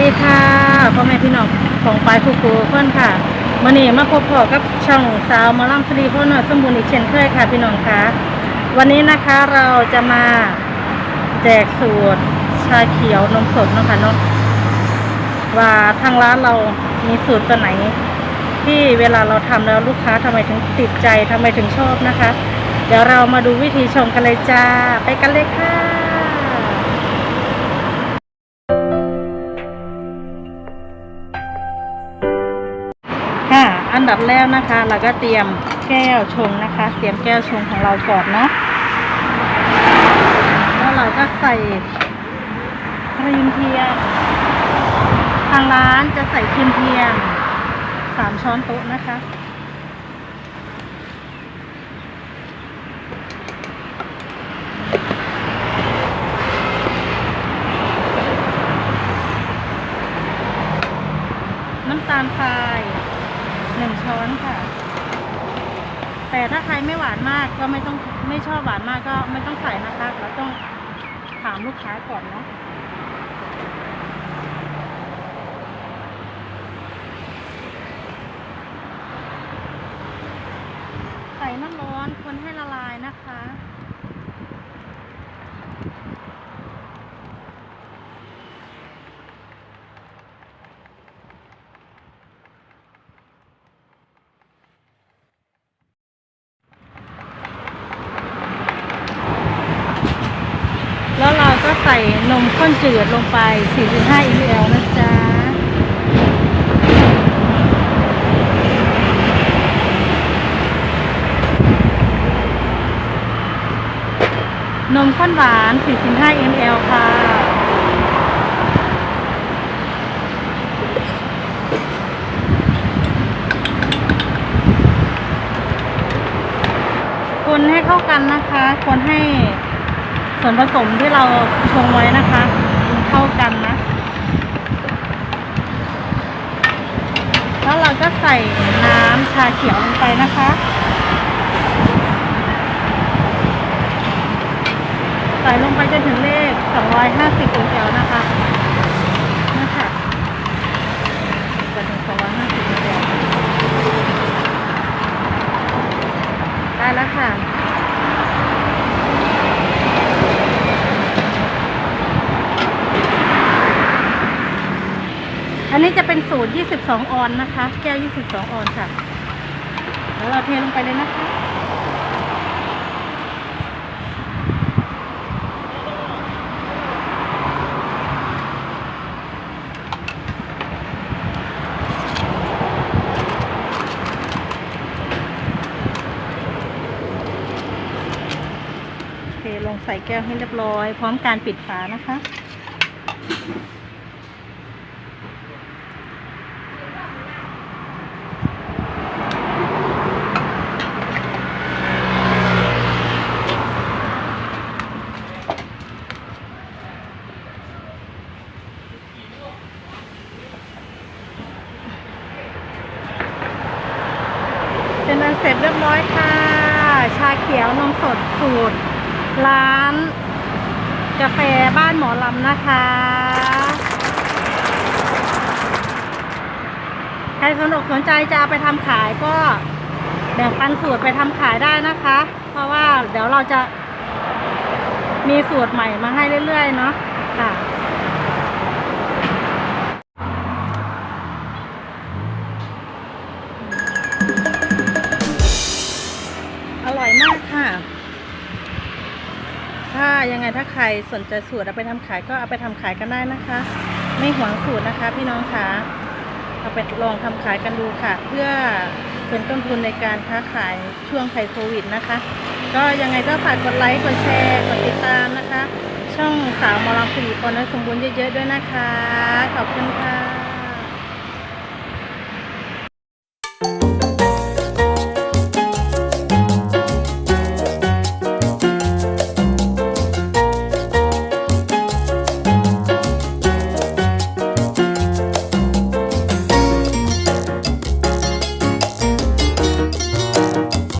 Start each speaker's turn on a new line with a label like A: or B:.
A: ดีค่ะพ่อแม่พี่น้องของปลายคูคูเพื่อนค่ะมื่อนี้มาพบพอกับช่องสาวมาล่ำฟรีพ่อหน่อยสมบูรณ์อีกเช่นเคยค่ะพี่น้องคะวันนี้นะคะเราจะมาแจกสูตรชาเขียวนมสดเนาะคะเนาะว่าทางร้านเรามีสูตรตัวไหน ที่เวลาเราทำแล้วลูกค้าทำไมถึงติดใจทำไมถึงชอบนะคะ เดี๋ยวเรามาดูวิธีชงกันเลยจ้าไปกันเลยค่ะ ดับแรกนะคะ เราก็เตรียมแก้วชงนะคะ เตรียมแก้วชงของเราก่อนเนาะแล้วเราก็ใส่ครีมเทียมทางร้านจะใส่ครีมเทียมสามช้อนโต๊ะนะคะ น้ำตาลทรายหนึ่งช้อนค่ะ แต่ถ้าใครไม่หวานมากก็ไม่ต้องไม่ชอบหวานมากก็ไม่ต้องใส่นะคะเราต้องถามลูกค้าก่อนเนาะใส่น้ำร้อนคนให้ละลายนะคะ แล้วเราก็ใส่นมข้นจืดลงไป 45 ml นะจ๊ะ นมข้นหวาน 45 ml ค่ะคนให้เข้ากันนะคะ คนให้ ส่วนผสมที่เราชงไว้นะคะเข้ากันนะ แล้วเราก็ใส่น้ำชาเขียวลงไปนะคะใส่ลงไปจนถึงเลข 250 ml นะคะนี่ค่ะจนถึง 250 ml ได้แล้วค่ะ อันนี้จะเป็นสูตร 22 ออนนะคะ แก้ว 22 ออนค่ะ แล้วเราเทลงไปเลยนะคะ เทลงใส่แก้วให้เรียบร้อย พร้อมการปิดฝานะคะ เป็นอันเส ร้อยค่ะ ชาเขียวนมสดสูตร ร้าน กาแฟบ้านหมอลำนะคะ ใครสนอกสนใจจะเอาไปทำขายก็แบ่งปันสูตรไปทำขายได้นะคะ เพราะว่าเดี๋ยวเราจะมีสูตรใหม่มาให้เรื่อยๆเนาะค่ะ ค่ะ ถ้ายังไงถ้าใครสนใจสูตรเอาไปทำขายก็เอาไปทำขายกันได้นะคะ ไม่หวงสูตรนะคะ พี่น้องคะเอาไปลองทำขายกันดูค่ะ เพื่อเป็นต้นทุนในการค้าขายช่วงภัยโควิดนะคะ ก็ยังไงก็ฝากกดไลค์กดแชร์กดติดตามนะคะ ช่องสาวมอลำสิริพรและสมบูรณ์เยอะๆด้วยนะคะ ขอบคุณค่ะ